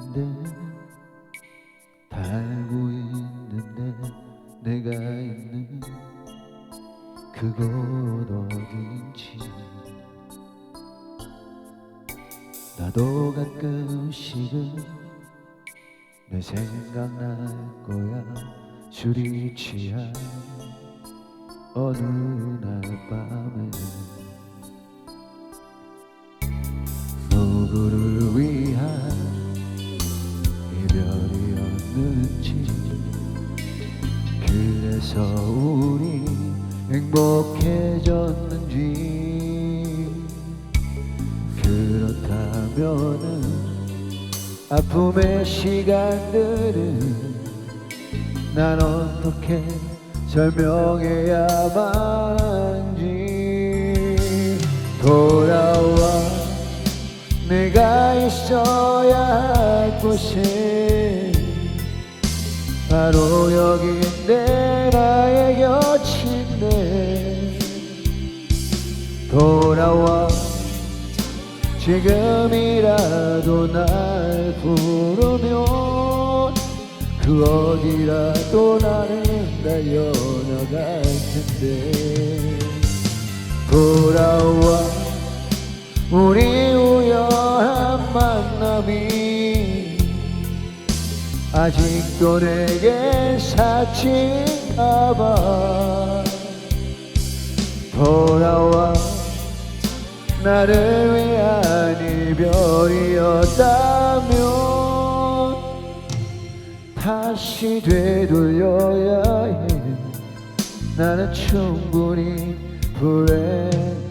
있는데 달고 있는데 내가 있는 그곳 어딘지. 나도 가끔씩은 내 생각날 거야. 술이 취한 어느 날 밤에. 노구를 서 우리 행복해졌는지 그렇다면은 아픔의 시간들은 난 어떻게 설명해야만 하는지 돌아와 내가 있어야 할 곳에 바로 여기인데 나의 곁인데 돌아와. 지금이라도 날 부르면 그 어디라도 나는 달려나갈 텐데. 돌아 아직도 내게 사치인가 봐 돌아와 나를 위한 이별이었다면 다시 되돌려야 해. 나는 충분히 불행하니까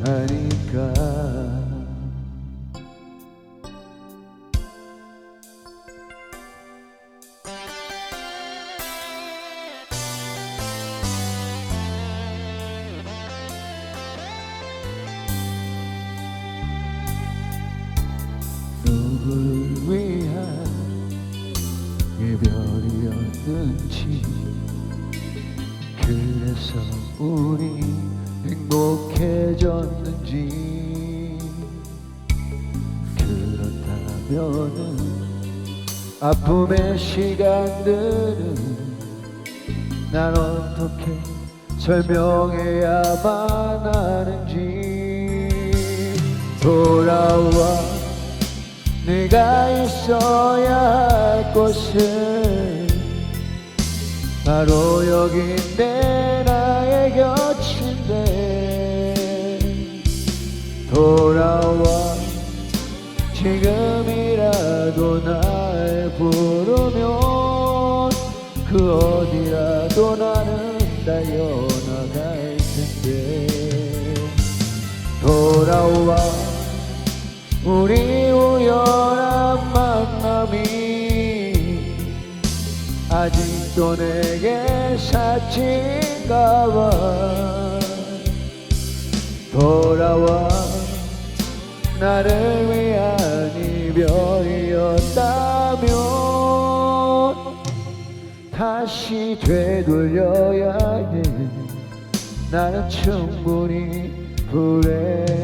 그래서 우리 행복해졌는지 그렇다면은 아픔의 시간들은 난 어떻게 설명해야만 하는지 돌아와 네가 있어야 할 곳은 바로 여기인데 나의 곁인데 돌아와 지금이라도 날 부르면 그 어디라도 나는 달려나갈 텐데. 돌아와 우리 아직도 내게 사치인가 봐. 돌아와 나를 위한 이별이었다면 다시 되돌려야 해. 나는 충분히 불행